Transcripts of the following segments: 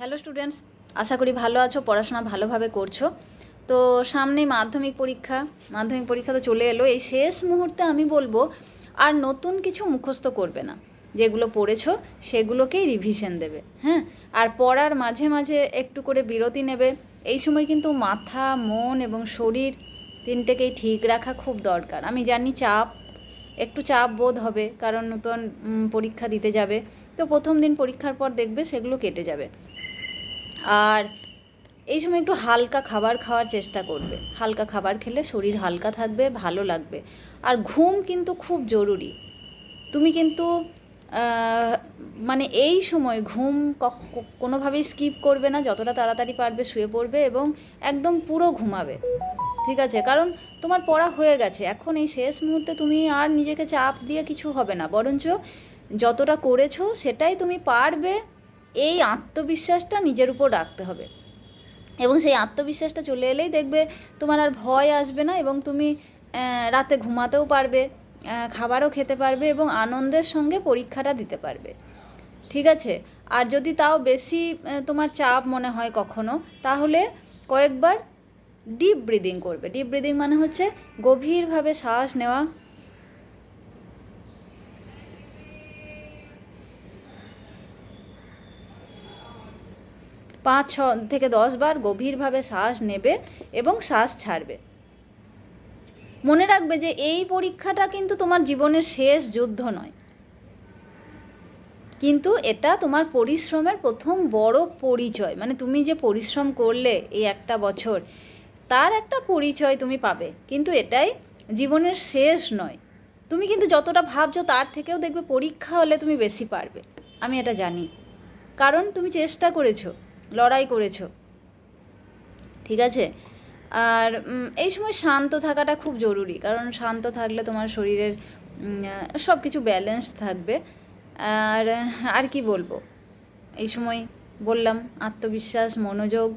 Hello students আশা করি ভালো আছো, পড়াশোনা ভালোভাবে করছ। তো সামনে মাধ্যমিক পরীক্ষা মাধ্যমিক পরীক্ষা তো চলে এলো। এই শেষ মুহূর্তে আমি বলব, আর নতুন কিছু মুখস্থ করবে না। যেগুলো পড়েছো, সেগুলোকেই রিভিশন দেবে হ্যাঁ? আর পড়ার মাঝে মাঝে একটু করে বিরতি নেবে। এই সময় কিন্তু মাথা, মন এবং শরীর তিনটেকেই ঠিক রাখা খুব দরকার। আমি জানি চাপ, একটু চাপ বোধ হবে, কারণ নতুন পরীক্ষা দিতে যাবে। তো প্রথম দিন পরীক্ষার পর দেখবে সেগুলো কেটে যাবে। আর এই সময় একটু হালকা খাবার খাওয়ার চেষ্টা করবে। হালকা খাবার খেলে শরীর হালকা থাকবে, ভালো লাগবে। আর ঘুম কিন্তু খুব জরুরি। তুমি কিন্তু মানে এই সময় ঘুম কোনোভাবেই স্কিপ করবে না, যতটা তাড়াতাড়ি পারবে শুয়ে পড়বে এবং একদম পুরো ঘুমাবে। ঠিক আছে? কারণ তোমার পড়া হয়ে গেছে। এখন এই শেষ মুহূর্তে তুমি আর নিজেকে চাপ দিয়ে কিছু হবে না। বরঞ্চ যতটা করেছ সেটাই তুমি পারবে এই আত্মবিশ্বাসটা নিজের উপর রাখতে হবে। এবং সেই আত্মবিশ্বাসটা চলে এলেই দেখবে তোমার আর ভয় আসবে না এবং তুমি রাতে ঘুমাতেও পারবে খাবারও খেতে পারবে এবং আনন্দের সঙ্গে পরীক্ষাটা দিতে পারবে। ঠিক আছে? আর যদি তাও বেশি তোমার চাপ মনে হয় কখনো, তাহলে কয়েকবার ডিপ ব্রিদিং করবে। ডিপ ব্রিদিং মানে হচ্ছে গভীরভাবে শ্বাস নেওয়া পাঁচ, ছ থেকে দশ বার গভীরভাবে শ্বাস নেবে এবং শ্বাস ছাড়বে। মনে রাখবে যে এই পরীক্ষাটা কিন্তু তোমার জীবনের শেষ যুদ্ধ নয়। কিন্তু এটা তোমার পরিশ্রমের প্রথম বড় পরিচয়। মানে তুমি যে পরিশ্রম করলে এই একটা বছর, তার একটা পরিচয় তুমি পাবে। কিন্তু এটাই জীবনের শেষ নয়। তুমি কিন্তু যতটা ভাবছ তার থেকেও দেখবে পরীক্ষা হলে তুমি বেশি পারবে। আমি এটা জানি। কারণ তুমি চেষ্টা করেছ। লড়াই করেছ। ঠিক আছে? আর এই সময় শান্ত থাকাটা খুব জরুরি, কারণ শান্ত থাকলে তোমার শরীরের সব কিছু ব্যালেন্স থাকবে। আর আর কি বলব? এই সময় বললাম, আত্মবিশ্বাস, মনোযোগ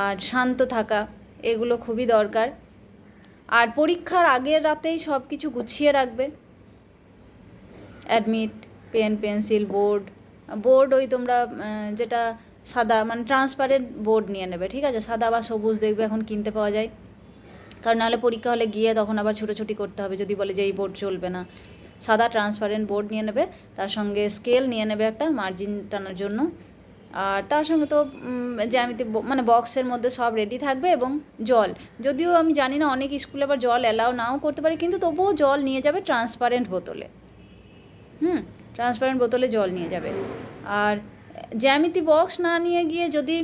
আর শান্ত থাকা, এগুলো খুবই দরকার। আর পরীক্ষার আগের রাতেই সব কিছু গুছিয়ে রাখবে। Admit pen pencil board board ওই তোমরা যেটা সাদা মানে ট্রান্সপারেন্ট বোর্ড নিয়ে নেবে, ঠিক আছে? সাদা বা সবুজ দেখবে এখন কিনতে পাওয়া যায়। কারণ নাহলে পরীক্ষা হলে গিয়ে তখন আবার ছুটোছুটি করতে হবে, যদি বলে যে এই বোর্ড চলবে না। সাদা ট্রান্সপারেন্ট বোর্ড নিয়ে নেবে, তার সঙ্গে স্কেল নিয়ে নেবে একটা মার্জিন টানার জন্য। আর তার সঙ্গে তো জ্যামিতি মানে বক্সের মধ্যে সব রেডি থাকবে এবং জল। যদিও আমি জানি না, অনেক স্কুলে আবার জল অ্যালাউ নাও করতে পারে, কিন্তু তবুও জল নিয়ে যাবে ট্রান্সপারেন্ট বোতলে। হুম ট্রান্সপারেন্ট বোতলে জল নিয়ে যাবে। আর জ্যামিতি বক্স না নিয়ে গিয়ে যদি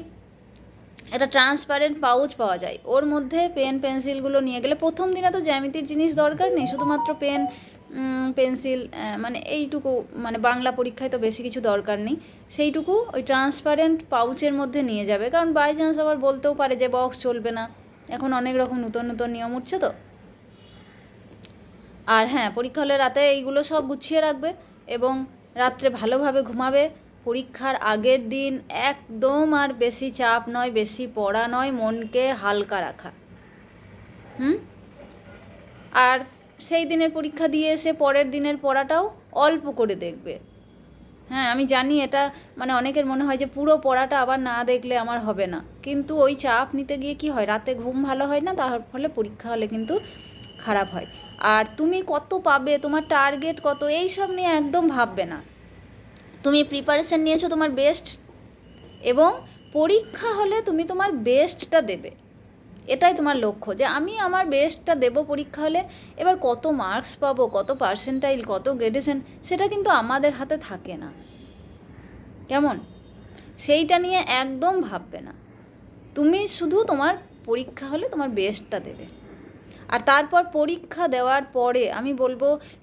একটা ট্রান্সপারেন্ট পাউচ পাওয়া যায়, ওর মধ্যে পেন পেন্সিলগুলো নিয়ে গেলে প্রথম দিনে তো জ্যামিতির জিনিস দরকার নেই, শুধুমাত্র পেন পেন্সিল মানে এইটুকু মানে বাংলা পরীক্ষায় তো বেশি কিছু দরকার নেই। সেইটুকু ওই ট্রান্সপারেন্ট পাউচের মধ্যে নিয়ে যাবে, কারণ বাই চান্স আবার বলতেও পারে যে বক্স চলবে না। এখন অনেক রকম নতুন নতুন নিয়ম উঠছে তো। আর হ্যাঁ পরীক্ষা হলে রাতে এইগুলো সব গুছিয়ে রাখবে এবং রাত্রে ভালোভাবে ঘুমাবে। পরীক্ষার আগের দিন একদম আর বেশি চাপ নয়, বেশি পড়া নয়, মনকে হালকা রাখা। হুম? আর সেই দিনের পরীক্ষা দিয়ে এসে পরের দিনের পড়াটাও অল্প করে দেখবে। হ্যাঁ আমি জানি এটা মানে অনেকের মনে হয় যে পুরো পড়াটা আবার না দেখলে আমার হবে না। কিন্তু ওই চাপ নিতে গিয়ে কি হয়? রাতে ঘুম ভালো হয় না? তার ফলে পরীক্ষা হলে কিন্তু খারাপ হয়। আর তুমি কত পাবে? তোমার টার্গেট কত? এই সব নিয়ে একদম ভাববে না। তুমি প্রিপারেশন নিয়েছো তোমার বেস্ট এবং পরীক্ষা হলে তুমি তোমার বেস্টটা দেবে। এটাই তোমার লক্ষ্য যে আমি আমার বেস্টটা দেবো পরীক্ষা হলে, এবার কত মার্কস পাবো, কত পার্সেন্টাইল কত গ্রেডেশন সেটা কিন্তু আমাদের হাতে থাকে না। কেমন? সেইটা নিয়ে একদম ভাববে না। তুমি শুধু তোমার পরীক্ষা হলে তোমার বেস্টটা দেবে। আর তারপর পরীক্ষা দেওয়ার পরে আমি বলব,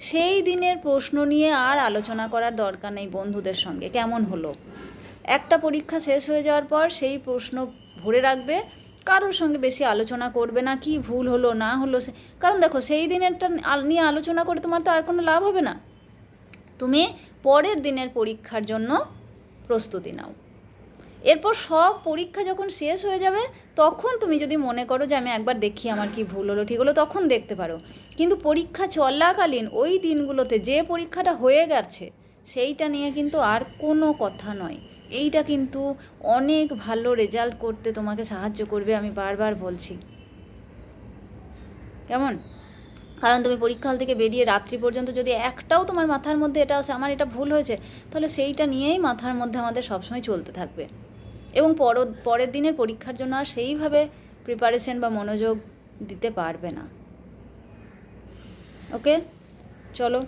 সেই দিনের প্রশ্ন নিয়ে আর আলোচনা করার দরকার নেই বন্ধুদের সঙ্গে। কেমন হলো? একটা পরীক্ষা শেষ হয়ে যাওয়ার পর সেই প্রশ্ন ভরে রাখবে, কারোর সঙ্গে বেশি আলোচনা করবে না, কি ভুল হলো, না হলো সে কারণ দেখো, সেই দিনেরটা নিয়ে আলোচনা করে তোমার তো আর কোনো লাভ হবে না। তুমি পরের দিনের পরীক্ষার জন্য প্রস্তুতি নাও। এরপর সব পরীক্ষা যখন শেষ হয়ে যাবে, তখন তুমি যদি মনে করো যে আমি একবার দেখি আমার কি ভুল হলো, ঠিক হলো, তখন দেখতে পারো। কিন্তু পরীক্ষা চলাকালীন ওই দিনগুলোতে যে পরীক্ষাটা হয়ে গেছে, সেইটা নিয়ে কিন্তু আর কোনো কথা নয়। এইটা কিন্তু অনেক ভালো রেজাল্ট করতে তোমাকে সাহায্য করবে, আমি বারবার বলছি। কেমন? কারণ তুমি পরীক্ষা থেকে বেরিয়ে রাত্রি পর্যন্ত যদি একটাও তোমার মাথার মধ্যে এটা আসে, আমার এটা ভুল হয়েছে, তাহলে সেইটা নিয়েই মাথার মধ্যে আমাদের সবসময় চলতে থাকবে। এবং পর পরের দিনের পরীক্ষার জন্য আর সেইভাবে প্রিপারেশন বা মনোযোগ দিতে পারবে না। ওকে চলো।